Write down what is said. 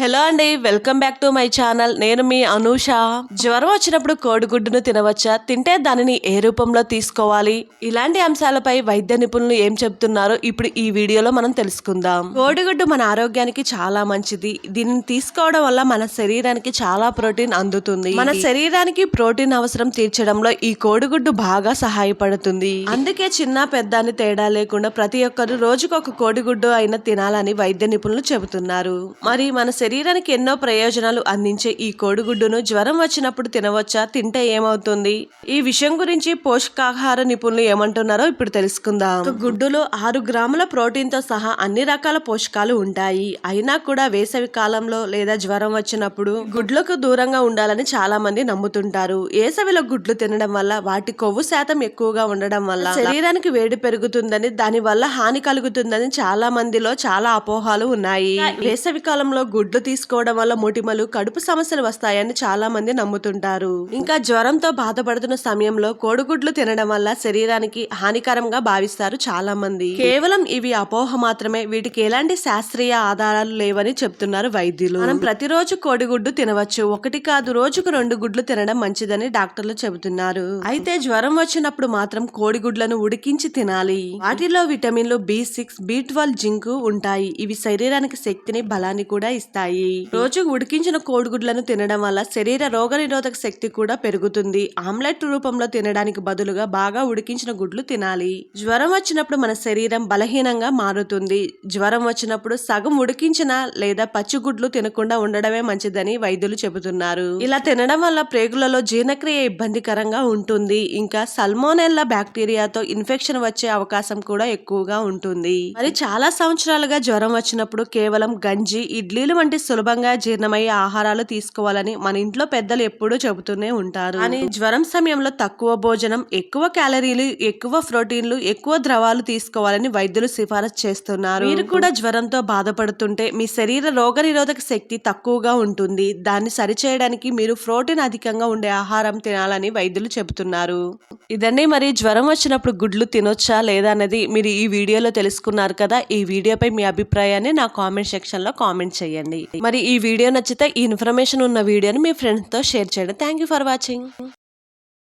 Hello అండి welcome back to my channel. నేను మీ అనూష. జ్వరం వచ్చినప్పుడు కోడిగుడ్డును తినవచ్చా? తింటే దానిని ఏ రూపంలో తీసుకోవాలి? ఇలాంటి అంశాలపై వైద్య నిపుణులు ఏం చెప్తున్నారో ఇప్పుడు ఈ వీడియోలో మనం తెలుసుకుందాం. కోడిగుడ్డు మన ఆరోగ్యానికి చాలా మంచిది. దీనిని తీసుకోవడం వల్ల మన శరీరానికి చాలా ప్రోటీన్ అందుతుంది. మన శరీరానికి ప్రోటీన్ అవసరం తీర్చడంలో ఈ కోడిగుడ్డు బాగా సహాయపడుతుంది. అందుకే చిన్న పెద్ద అని తేడా లేకుండా ప్రతి ఒక్కరు రోజుకు ఒక కోడిగుడ్డు అయినా తినాలని వైద్య నిపుణులు చెబుతున్నారు. మరి మన శరీరానికి ఎన్నో ప్రయోజనాలు అందించే ఈ కోడిగుడ్డును జ్వరం వచ్చినప్పుడు తినవచ్చా? తింటే ఏమవుతుంది? ఈ విషయం గురించి పోషకాహార నిపుణులు ఏమంటున్నారో ఇప్పుడు తెలుసుకుందాం. గుడ్డులో ఆరు గ్రాముల ప్రోటీన్తో సహా అన్ని రకాల పోషకాలు ఉంటాయి. అయినా కూడా వేసవి కాలంలో లేదా జ్వరం వచ్చినప్పుడు గుడ్లకు దూరంగా ఉండాలని చాలా మంది నమ్ముతుంటారు. వేసవిలో గుడ్లు తినడం వల్ల వాటి కొవ్వు శాతం ఎక్కువగా ఉండడం వల్ల శరీరానికి వేడి పెరుగుతుందని దాని వల్ల హాని కలుగుతుందని చాలా మందిలో చాలా అపోహలు ఉన్నాయి. వేసవి కాలంలో గుడ్లు తీసుకోవడం వల్ల మొటిమలు కడుపు సమస్యలు వస్తాయని చాలా మంది నమ్ముతుంటారు. ఇంకా జ్వరంతో బాధపడుతున్న సమయంలో కోడిగుడ్లు తినడం వల్ల శరీరానికి హానికరంగా భావిస్తారు చాలా మంది కేవలం ఇవి అపోహ మాత్రమే వీటికి ఎలాంటి శాస్త్రీయ ఆధారాలు లేవని చెప్తున్నారు వైద్యులు. మనం ప్రతిరోజు కోడిగుడ్డు తినవచ్చు. ఒకటి కాదు రోజుకు రెండు గుడ్లు తినడం మంచిదని డాక్టర్లు చెబుతున్నారు. అయితే జ్వరం వచ్చినప్పుడు మాత్రం కోడిగుడ్లను ఉడికించి తినాలి. వాటిలో విటమిన్లు B six B twelve zinc ఉంటాయి. ఇవి శరీరానికి శక్తిని బలాన్ని కూడా ఇస్తాయి. రోజు ఉడికించిన కోడిగుడ్లను తినడం వల్ల శరీర రోగనిరోధక శక్తి కూడా పెరుగుతుంది. ఆమ్లెట్ రూపంలో తినడానికి బదులుగా బాగా ఉడికించిన గుడ్లు తినాలి. జ్వరం వచ్చినప్పుడు మన శరీరం బలహీనంగా మారుతుంది. జ్వరం వచ్చినప్పుడు సగం ఉడికించిన లేదా పచ్చి గుడ్లు తినకుండా ఉండడమే మంచిదని వైద్యులు చెబుతున్నారు. ఇలా తినడం వల్ల ప్రేగులలో జీర్ణక్రియ ఇబ్బందికరంగా ఉంటుంది. ఇంకా సల్మోనెల్లా బ్యాక్టీరియాతో ఇన్ఫెక్షన్ వచ్చే అవకాశం కూడా ఎక్కువగా ఉంటుంది. మరి చాలా సంవత్సరాలుగా జ్వరం వచ్చినప్పుడు కేవలం గంజి ఇడ్లీలు వంటి సులభంగా జీర్ణమయ్యే ఆహారాలు తీసుకోవాలని మన ఇంట్లో పెద్దలు ఎప్పుడూ చెబుతూనే ఉంటారు. కానీ జ్వరం సమయంలో తక్కువ భోజనం ఎక్కువ క్యాలరీలు ఎక్కువ ప్రోటీన్లు ఎక్కువ ద్రవాలు తీసుకోవాలని వైద్యులు సిఫారసు చేస్తున్నారు. మీరు కూడా జ్వరంతో బాధపడుతుంటే మీ శరీర రోగనిరోధక శక్తి తక్కువగా ఉంటుంది. దాన్ని సరిచేయడానికి మీరు ప్రోటీన్ అధికంగా ఉండే ఆహారం తినాలని వైద్యులు చెబుతున్నారు. ఇదండి మరి జ్వరం వచ్చినప్పుడు గుడ్లు తినొచ్చా లేదా అనేది మీరు ఈ వీడియోలో తెలుసుకున్నారు కదా. ఈ వీడియోపై మీ అభిప్రాయాన్ని నా కామెంట్ సెక్షన్లో కామెంట్ చేయండి. మరి ఈ వీడియో నచ్చితే ఈ ఇన్ఫర్మేషన్ ఉన్న వీడియోని మీ ఫ్రెండ్స్తో షేర్ చేయండి. Thank you for watching